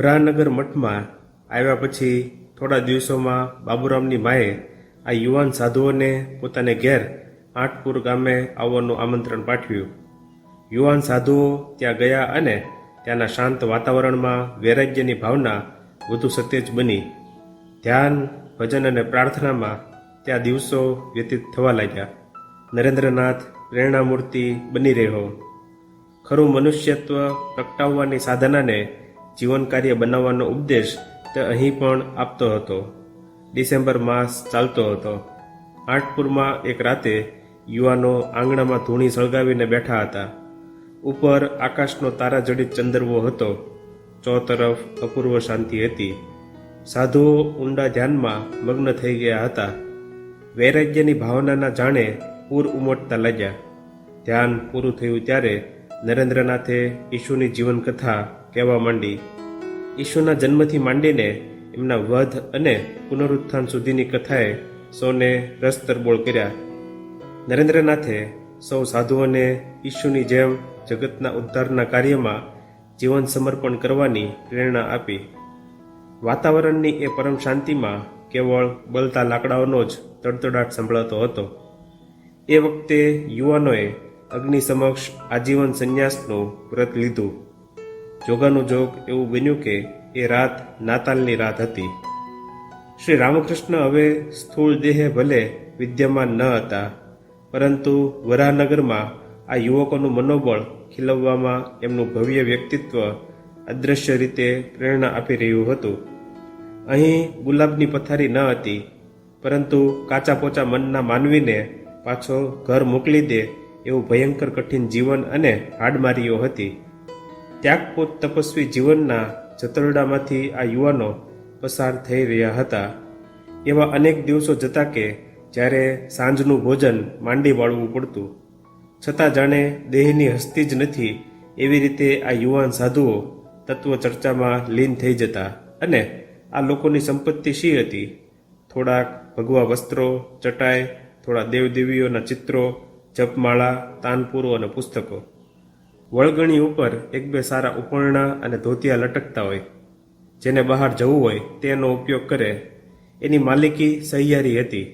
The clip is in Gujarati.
વરાહનગર મઠમાં આવ્યા પછી થોડા દિવસોમાં બાબુરામની માએ આ યુવાન સાધુઓને પોતાને ઘેર આઠપુર ગામે આવવાનું આમંત્રણ પાઠવ્યું. યુવાન સાધુઓ ત્યાં ગયા અને ત્યાંના શાંત વાતાવરણમાં વૈરાગ્યની ભાવના વધુ સતેજ બની. ધ્યાન, ભજન અને પ્રાર્થનામાં ત્યાં દિવસો વ્યતીત થવા લાગ્યા. નરેન્દ્રનાથ પ્રેરણામૂર્તિ બની રહ્યો. ખરું મનુષ્યત્વ પ્રગટાવવાની સાધનાને જીવન કાર્ય બનાવવાનો ઉપદેશ તે અહીં પણ આપતો હતો. ડિસેમ્બર માસ ચાલતો હતો. આઠપુરમાં એક રાતે યુવાનો આંગણામાં ધૂણી સળગાવીને બેઠા હતા. ઉપર આકાશનો તારાજડિત ચંદરવો હતો. ચો તરફ અપૂર્વ શાંતિ હતી. સાધુઓ ઊંડા ધ્યાનમાં મગ્ન થઈ ગયા હતા. વૈરાગ્યની ભાવનાના જાણે પૂર ઉમટતા લાગ્યા. ધ્યાન પૂરું થયું ત્યારે નરેન્દ્રનાથે ઈશુની જીવનકથા કહેવા માંડી ઈશુના જન્મથી માંડીને એમના વધ અને પુનરુત્થાન સુધીની કથાએ સૌને રસ તરબોળ કર્યા. નરેન્દ્રનાથે સૌ સાધુઓને ઈશુની જેમ જગતના ઉદ્ધારના કાર્યમાં જીવન સમર્પણ કરવાની પ્રેરણા આપી. વાતાવરણની એ પરમ શાંતિમાં કેવળ બળતા લાકડાઓનો જ તડતડાટ સંભળાતો હતો. એ વખતે યુવાનોએ અગ્નિ સમક્ષ આજીવન સંન્યાસનું વ્રત લીધું. જોગાનું જોગ એવું બન્યું કે એ રાત નાતાલની રાત હતી. શ્રી રામકૃષ્ણ હવે સ્થૂળ દેહે ભલે વિદ્યમાન ન હતા, પરંતુ વરાહનગરમાં આ યુવકોનું મનોબળ ખીલવવામાં એમનું ભવ્ય વ્યક્તિત્વ અદ્રશ્ય રીતે પ્રેરણા આપી રહ્યું હતું. અહીં ગુલાબની પથારી ન હતી, પરંતુ કાચા પોચા મનના માનવીને પાછો ઘર મોકલી દે એવું ભયંકર કઠિન જીવન અને હાડમારીઓ હતી. ત્યાગપોત તપસ્વી જીવનના જતરડામાંથી આ યુવાનો પસાર થઈ રહ્યા હતા. એવા અનેક દિવસો જતા કે જ્યારે સાંજનું ભોજન માંડી વાળવું પડતું. છતાં જાણે દેહની હસ્તી જ નથી એવી રીતે આ યુવાન સાધુઓ તત્વ ચર્ચામાં લીન થઈ જતા અને આ લોકોની સંપત્તિ શી હતી? થોડાક ભગવા વસ્ત્રો, ચટાઈ, થોડા દેવદેવીઓના ચિત્રો, જપમાળા, તાનપુરો અને પુસ્તકો. વળગણી ઉપર એક બે સારા ઉપરણા અને ધોતિયા લટકતા હોય. જેને બહાર જવું હોય તેનો ઉપયોગ કરે. એની માલિકી સહિયારી હતી.